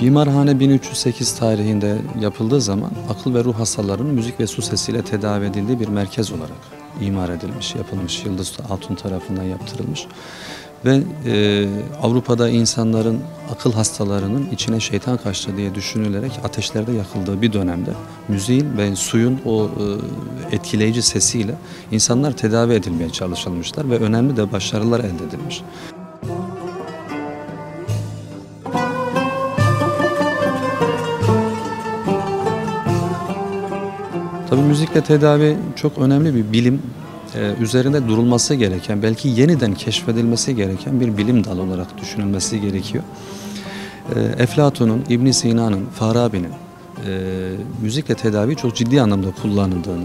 Mimarhane 1308 tarihinde yapıldığı zaman akıl ve ruh hastalarının müzik ve su sesiyle tedavi edildiği bir merkez olarak imar edilmiş, yapılmış. Yıldız Hatun tarafından yaptırılmış. Ve e, Avrupa'da insanların akıl hastalarının içine şeytan kaçtı diye düşünülerek ateşlerde yakıldığı bir dönemde müziğin ve suyun o e, etkileyici sesiyle insanlar tedavi edilmeye çalışılmışlar ve önemli de başarılar elde edilmiş. Müzikle tedavi çok önemli bir bilim. Ee, üzerinde durulması gereken, belki yeniden keşfedilmesi gereken bir bilim dalı olarak düşünülmesi gerekiyor. Ee, Eflatun'un, İbn Sina'nın, Farabi'nin e, müzikle tedavi çok ciddi anlamda kullanıldığını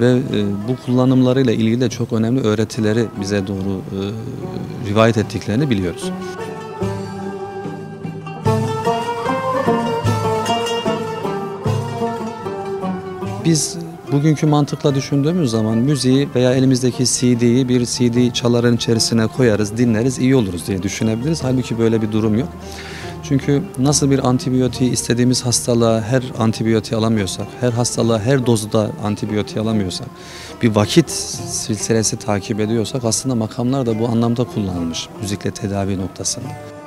ve e, bu kullanımlarıyla ilgili de çok önemli öğretileri bize doğru e, rivayet ettiklerini biliyoruz. Biz bugünkü mantıkla düşündüğümüz zaman müziği veya elimizdeki CD'yi bir CD çaların içerisine koyarız, dinleriz, iyi oluruz diye düşünebiliriz. Halbuki böyle bir durum yok. Çünkü nasıl bir antibiyotiği istediğimiz hastalığa her antibiyotiği alamıyorsak, her hastalığa her dozda antibiyotiği alamıyorsak, bir vakit silsilesi takip ediyorsak aslında makamlar da bu anlamda kullanılmış müzikle tedavi noktasında.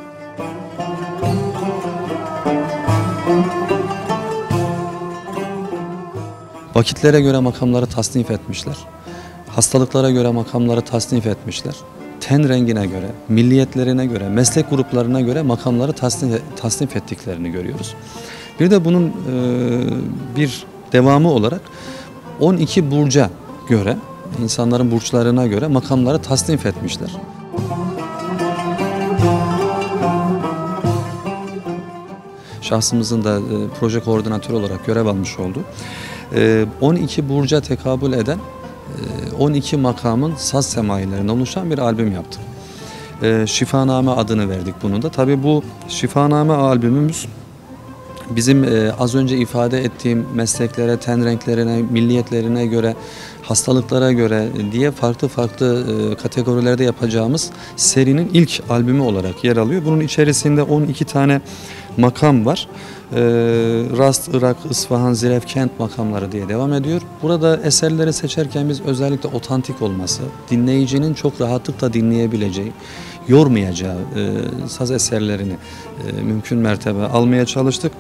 Vakitlere göre makamları tasnif etmişler. Hastalıklara göre makamları tasnif etmişler. Ten rengine göre, milliyetlerine göre, meslek gruplarına göre makamları tasnif, tasnif ettiklerini görüyoruz. Bir de bunun e, bir devamı olarak 12 burca göre, insanların burçlarına göre makamları tasnif etmişler. Şahsımızın da e, proje koordinatörü olarak görev almış olduğu 12 ee, burca tekabül eden 12 e, makamın saz semailerinden oluşan bir albüm yaptık. Ee, Şifaname adını verdik bunun da. Tabii bu Şifaname albümümüz bizim e, az önce ifade ettiğim mesleklere, ten renklerine, milliyetlerine göre, hastalıklara göre diye farklı farklı e, kategorilerde yapacağımız serinin ilk albümü olarak yer alıyor. Bunun içerisinde 12 tane makam var. Ee, Rast, Irak, İsfahan, Ziref, Kent makamları diye devam ediyor. Burada eserleri seçerken biz özellikle otantik olması, dinleyicinin çok rahatlıkla dinleyebileceği, yormayacağı e, saz eserlerini e, mümkün mertebe almaya çalıştık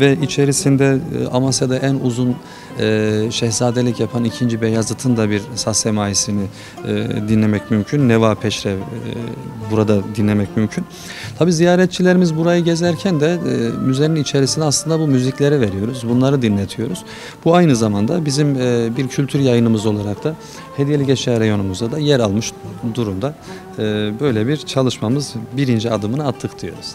ve içerisinde e, Amasya'da en uzun e, şehzadelik yapan 2. Beyazıt'ın da bir saz semaisini e, dinlemek mümkün. Neva Peşrev e, burada dinlemek mümkün. Tabi ziyaretçilerimiz burayı gezerken de e, müzenin içerisine aslında bu müzikleri veriyoruz. Bunları dinletiyoruz. Bu aynı zamanda bizim e, bir kültür yayınımız olarak da Hediyeli Eşya reyonumuzda da yer almış durumda. E, böyle bir çalışmamız birinci adımını attık diyoruz.